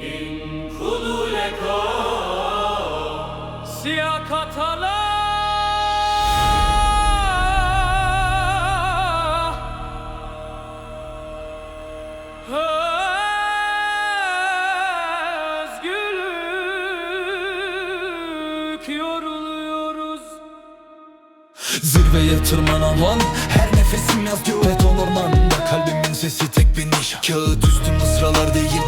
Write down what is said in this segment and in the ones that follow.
إن كن لك سياقة لا Zirveye tırmanan lan Her nefesim yazıyor beton ormanda Kalbimin sesi tek bir nişan. Kağıt üstü mısralar değil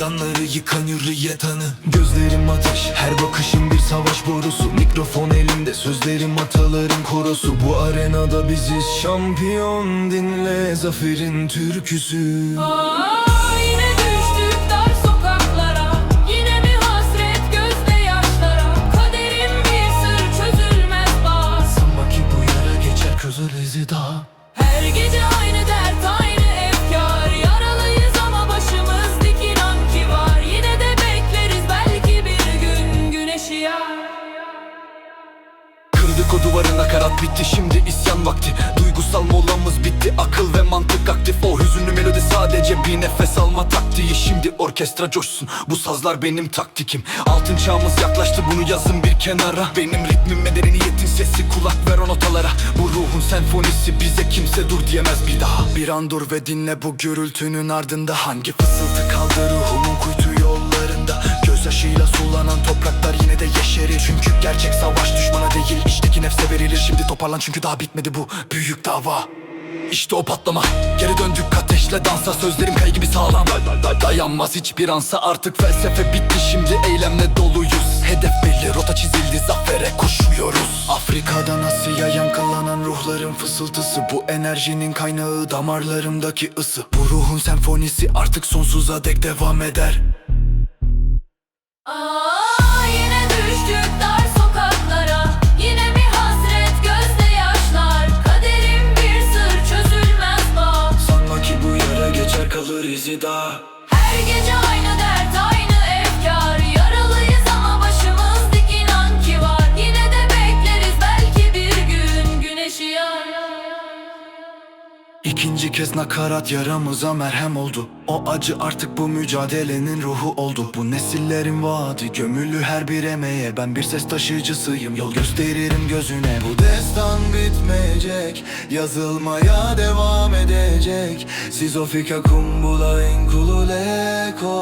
zindanları yıkan hürriyet anı Gözlerim ateş her bakışım bir savaş borusu. Mikrofon elimde sözlerim ataların korosu. Bu arenada biziz şampiyon dinle zaferin türküsü. Aa, Kırdık o duvarın nakarat bitti şimdi isyan vakti. Duygusal molamız bitti akıl ve mantık aktif. O hüzünlü melodi sadece bir nefes alma taktiği. Şimdi orkestra coşsun bu sazlar benim taktikim. Altın çağımız yaklaştı bunu yazın bir kenara. Benim ritmim medeniyetin sesi kulak ver o notalara. Bu ruhun senfonisi bize kimse dur diyemez bir daha. Bir an dur ve dinle bu gürültünün ardında. Hangi fısıltı kaldı ruhumun kuytu toparlan çünkü daha bitmedi bu büyük dava. İşte o patlama. Geri döndük ateşle dansa. Sözlerim kayı gibi sağlam. Dayanmaz hiçbir ansa. Artık felsefe bitti. Şimdi eylemle doluyuz. Hedef belli. Rota çizildi. Zafere koşuyoruz. Afrika'dan Asya'ya yankılanan ruhların fısıltısı. Bu enerjinin kaynağı damarlarımdaki ısı. Bu ruhun senfonisi artık sonsuza dek devam eder. Aa, İkinci kez nakarat yaramıza merhem oldu. O acı artık bu mücadelenin ruhu oldu. Bu nesillerin vaadi gömülü her bir emeğe. Ben bir ses taşıyıcısıyım yol gösteririm gözüne. Bu destan bitmeyecek yazılmaya devam edecek. Sizofika kumbula inkululeko